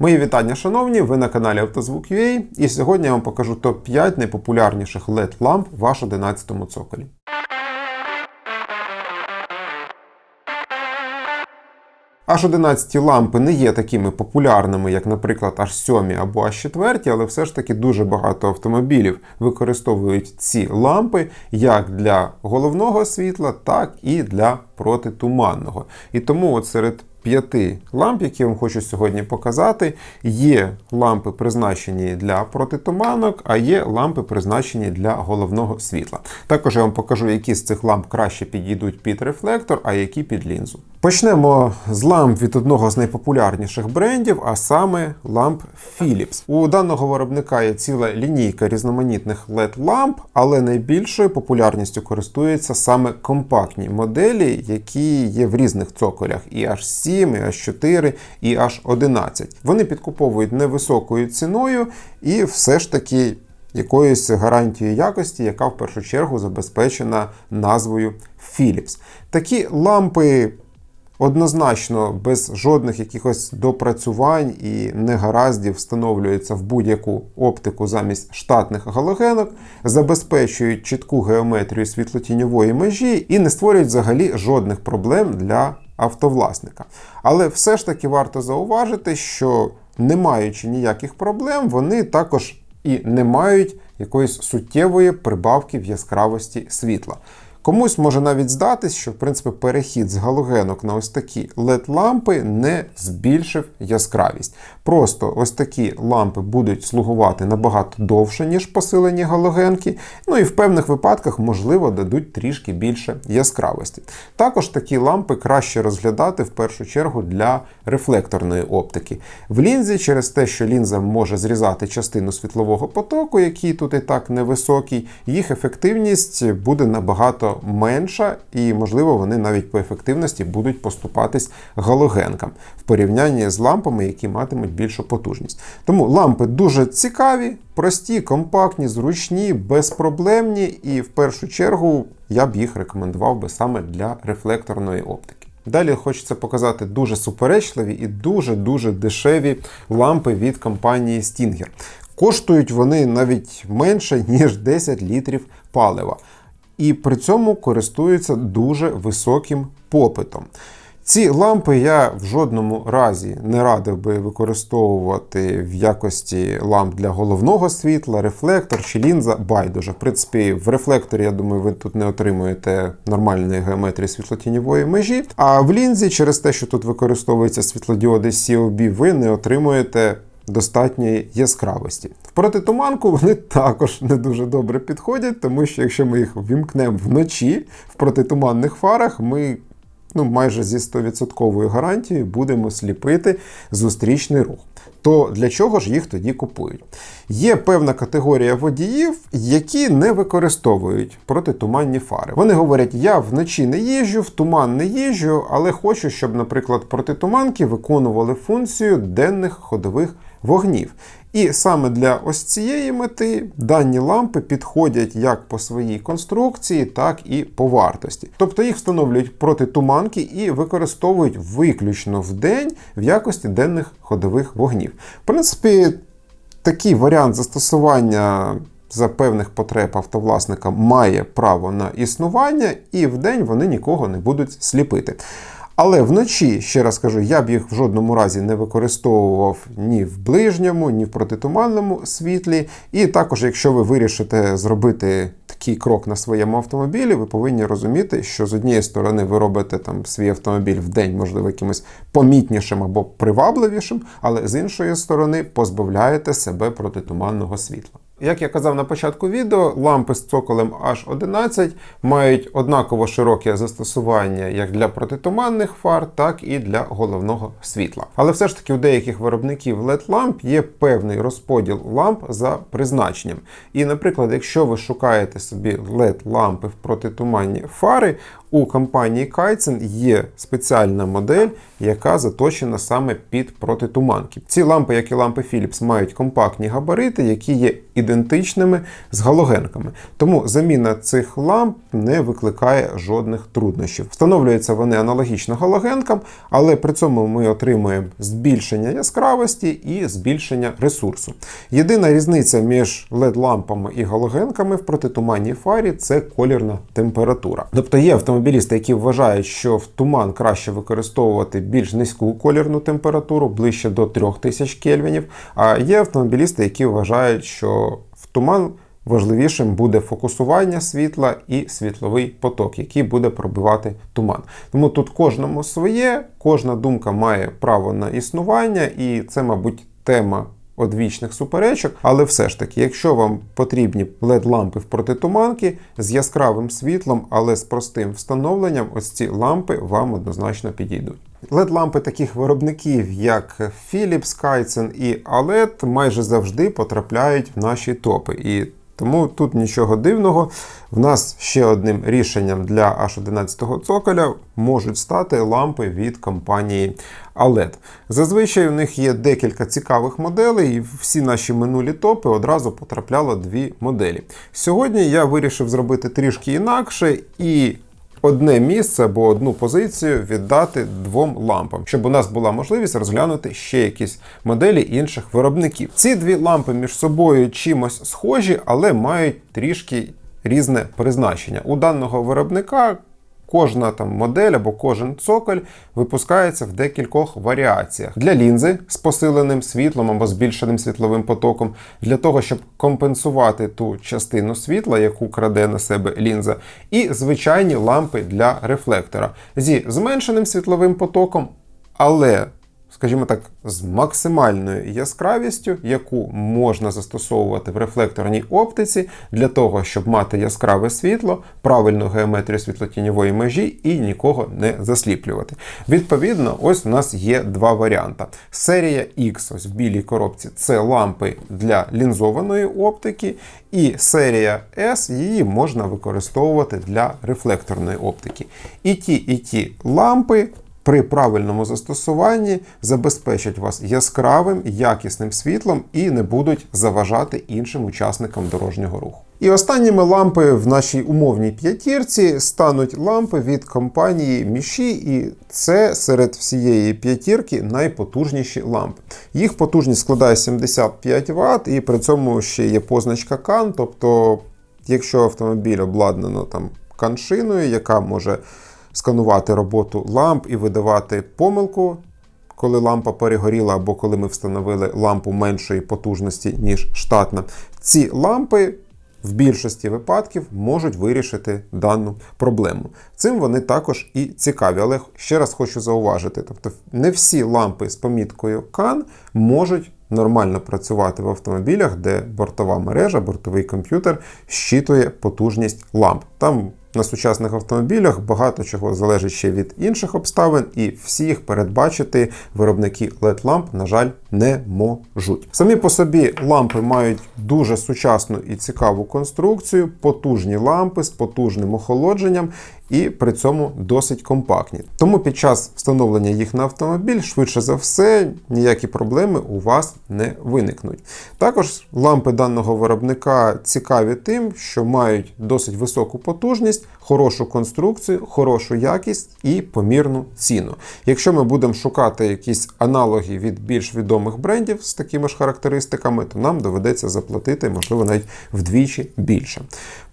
Мої вітання, шановні! Ви на каналі Автозвук.ua і сьогодні я вам покажу топ-5 найпопулярніших LED ламп в аж 11 цоколі. Аж 11 лампи не є такими популярними, як, наприклад, аж 7 або аж 4, але все ж таки дуже багато автомобілів використовують ці лампи як для головного світла, так і для протитуманного. І тому от серед п'яти ламп, які я вам хочу сьогодні показати, є лампи призначені для протитуманок, а є лампи призначені для головного світла. Також я вам покажу, які з цих ламп краще підійдуть під рефлектор, а які під лінзу. Почнемо з ламп від одного з найпопулярніших брендів, а саме ламп Philips. У даного виробника є ціла лінійка різноманітних LED ламп, але найбільшою популярністю користуються саме компактні моделі, які є в різних цоколях і аж 7, і аж 4, і аж 11. Вони підкуповують невисокою ціною і все ж таки. Якоюсь гарантією якості, яка в першу чергу забезпечена назвою Philips. Такі лампи однозначно без жодних якихось допрацювань і негараздів встановлюються в будь-яку оптику замість штатних галогенок, забезпечують чітку геометрію світлотіньової межі і не створюють взагалі жодних проблем для автовласника. Але все ж таки варто зауважити, що не маючи ніяких проблем, вони також і не мають якоїсь суттєвої прибавки в яскравості світла. Комусь може навіть здатись, що в принципі перехід з галогенок на ось такі led лампи не збільшив яскравість. Просто ось такі лампи будуть слугувати набагато довше, ніж посилені галогенки, ну і в певних випадках, можливо, дадуть трішки більше яскравості. Також такі лампи краще розглядати в першу чергу для рефлекторної оптики. В лінзі, через те, що лінза може зрізати частину світлового потоку, який тут і так невисокий, їх ефективність буде набагато менша, і, можливо, вони навіть по ефективності будуть поступатись галогенкам в порівнянні з лампами, які матимуть більшу потужність. Тому лампи дуже цікаві, прості, компактні, зручні, безпроблемні, і в першу чергу я б їх рекомендував би саме для рефлекторної оптики. Далі хочеться показати дуже суперечливі і дуже-дуже дешеві лампи від компанії Stinger. Коштують вони навіть менше, ніж 10 літрів палива і при цьому користуються дуже високим попитом. Ці лампи я в жодному разі не радив би використовувати в якості ламп для головного світла, рефлектор чи лінза байдуже. В принципі, в рефлекторі, я думаю, ви тут не отримуєте нормальної геометрії світлотіньової межі. А в лінзі, через те, що тут використовуються світлодіоди COB, ви не отримуєте достатньої яскравості. В протитуманку вони також не дуже добре підходять, тому що якщо ми їх вімкнемо вночі в протитуманних фарах, ми ну, майже зі 100% гарантією будемо сліпити зустрічний рух. То для чого ж їх тоді купують? Є певна категорія водіїв, які не використовують протитуманні фари. Вони говорять, я вночі не їжджу, в туман не їжджу, але хочу, щоб, наприклад, протитуманки виконували функцію денних ходових вогнів. І саме для ось цієї мети дані лампи підходять як по своїй конструкції, так і по вартості. Тобто їх встановлюють проти туманки і використовують виключно в день в якості денних ходових вогнів. В принципі, такий варіант застосування. За певних потреб автовласника має право на існування, і в день вони нікого не будуть сліпити. Але вночі, ще раз кажу, я б їх в жодному разі не використовував ні в ближньому, ні в протитуманному світлі. І також, якщо ви вирішите зробити такий крок на своєму автомобілі, ви повинні розуміти, що з однієї сторони ви робите там свій автомобіль в день, можливо, якимось помітнішим або привабливішим, але з іншої сторони позбавляєте себе протитуманного світла. Як я казав на початку відео, лампи з цоколем H11 мають однаково широке застосування як для протитуманних фар, так і для головного світла. Але все ж таки у деяких виробників led ламп є певний розподіл ламп за призначенням. І, наприклад, якщо ви шукаєте собі led лампи в протитуманні фари, у компанії Kaizen є спеціальна модель, яка заточена саме під протитуманки. Ці лампи, як і лампи Philips, мають компактні габарити, які є ідентичними з галогенками. Тому заміна цих ламп не викликає жодних труднощів. Встановлюються вони аналогічно галогенкам, але при цьому ми отримуємо збільшення яскравості і збільшення ресурсу. Єдина різниця між LED-лампами і галогенками в протитуманній фарі це колірна температура. Тобто є автомобілісти, які вважають, що в туман краще використовувати більш низьку колірну температуру, ближче до 3000 кельвінів. А є автомобілісти, які вважають, що в туман важливішим буде фокусування світла і світловий поток, який буде пробивати туман. Тому тут кожному своє, кожна думка має право на існування, і це, мабуть, тема. Одвічних суперечок, але все ж таки, якщо вам потрібні LED-лампи в протитуманки з яскравим світлом, але з простим встановленням, ось ці лампи вам однозначно підійдуть. LED-лампи таких виробників, як Philips, Kaizen і OLED, майже завжди потрапляють в наші топи. І тому тут нічого дивного. В нас ще одним рішенням для H11 цоколя можуть стати лампи від компанії OLED. Зазвичай у них є декілька цікавих моделей, і всі наші минулі топи одразу потрапляло дві моделі. Сьогодні я вирішив зробити трішки інакше і. Одне місце або одну позицію віддати двом лампам, щоб у нас була можливість розглянути ще якісь моделі інших виробників. Ці дві лампи між собою чимось схожі, але мають трішки різне призначення. У даного виробника Кожна там модель або кожен цоколь випускається в декількох варіаціях. Для лінзи з посиленим світлом або збільшеним світловим потоком, для того, щоб компенсувати ту частину світла, яку краде на себе лінза, і звичайні лампи для рефлектора. Зі зменшеним світловим потоком, але скажімо так, з максимальною яскравістю, яку можна застосовувати в рефлекторній оптиці для того, щоб мати яскраве світло, правильну геометрію світлотіньової межі і нікого не засліплювати. Відповідно, ось у нас є два варіанти. Серія X, ось в білій коробці, це лампи для лінзованої оптики, і серія S її можна використовувати для рефлекторної оптики. І ті, і ті лампи при правильному застосуванні забезпечать вас яскравим, якісним світлом і не будуть заважати іншим учасникам дорожнього руху. І останніми лампи в нашій умовній п'ятірці стануть лампи від компанії Міші, і це серед всієї п'ятірки найпотужніші лампи. Їх потужність складає 75 Вт, і при цьому ще є позначка CAN, тобто, якщо автомобіль обладнано там каншиною, яка може сканувати роботу ламп і видавати помилку, коли лампа перегоріла, або коли ми встановили лампу меншої потужності, ніж штатна. Ці лампи. В більшості випадків можуть вирішити дану проблему. Цим вони також і цікаві. Але ще раз хочу зауважити: тобто не всі лампи з поміткою CAN можуть нормально працювати в автомобілях, де бортова мережа, бортовий комп'ютер щитує потужність ламп. Там на сучасних автомобілях багато чого залежить ще від інших обставин, і всіх передбачити виробники led ламп, на жаль, не можуть. Самі по собі лампи мають дуже сучасну і цікаву конструкцію, потужні лампи з потужним охолодженням. І при цьому досить компактні. Тому під час встановлення їх на автомобіль, швидше за все, ніякі проблеми у вас не виникнуть. Також лампи даного виробника цікаві тим, що мають досить високу потужність, хорошу конструкцію, хорошу якість і помірну ціну. Якщо ми будемо шукати якісь аналоги від більш відомих брендів з такими ж характеристиками, то нам доведеться заплатити, можливо, навіть вдвічі більше.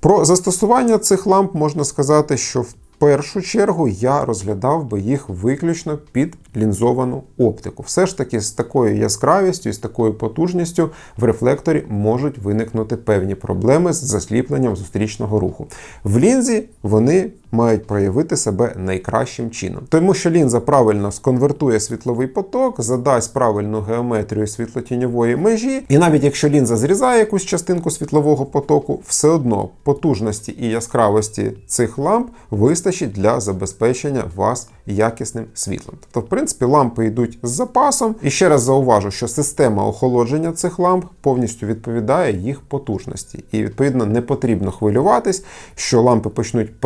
Про застосування цих ламп можна сказати, що в першу чергу я розглядав би їх виключно під лінзовану оптику. Все ж таки, з такою яскравістю і з такою потужністю в рефлекторі можуть виникнути певні проблеми з засліпленням зустрічного руху. В лінзі вони мають проявити себе найкращим чином, тому що лінза правильно сконвертує світловий поток, задасть правильну геометрію світлотіньової межі, і навіть якщо лінза зрізає якусь частинку світлового потоку, все одно потужності і яскравості цих ламп вистачить для забезпечення вас якісним світлом. Тобто, в принципі, лампи йдуть з запасом. І ще раз зауважу, що система охолодження цих ламп повністю відповідає їх потужності. І, відповідно, не потрібно хвилюватись, що лампи почнуть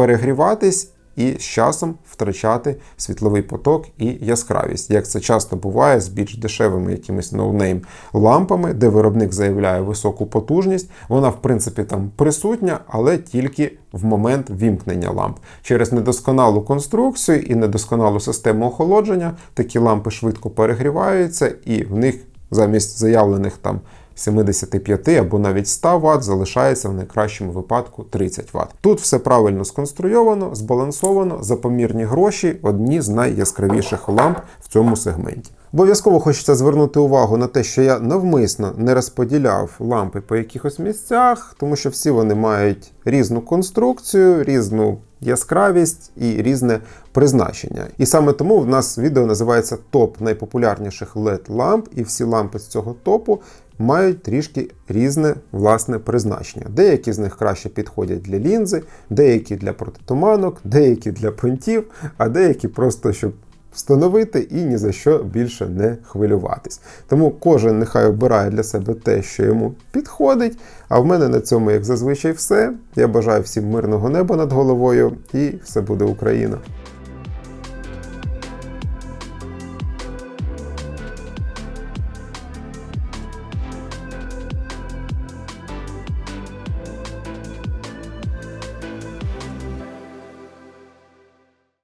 перегріватись і з часом втрачати світловий поток і яскравість, як це часто буває з більш дешевими якимись ноунейм лампами, де виробник заявляє високу потужність. Вона, в принципі, там присутня, але тільки в момент вімкнення ламп. Через недосконалу конструкцію і недосконалу систему охолодження такі лампи швидко перегріваються, і в них замість заявлених там 75 або навіть 100 Вт залишається в найкращому випадку 30 Вт. Тут все правильно сконструйовано, збалансовано, за помірні гроші одні з найяскравіших ламп в цьому сегменті. Обов'язково хочеться звернути увагу на те, що я навмисно не розподіляв лампи по якихось місцях, тому що всі вони мають різну конструкцію, різну яскравість і різне призначення. І саме тому в нас відео називається топ найпопулярніших LED ламп, і всі лампи з цього топу мають трішки різне власне призначення. Деякі з них краще підходять для лінзи, деякі для протитуманок, деякі для понтів, а деякі просто щоб встановити і ні за що більше не хвилюватись. Тому кожен нехай обирає для себе те, що йому підходить. А в мене на цьому, як зазвичай, все. Я бажаю всім мирного неба над головою, і все буде Україна.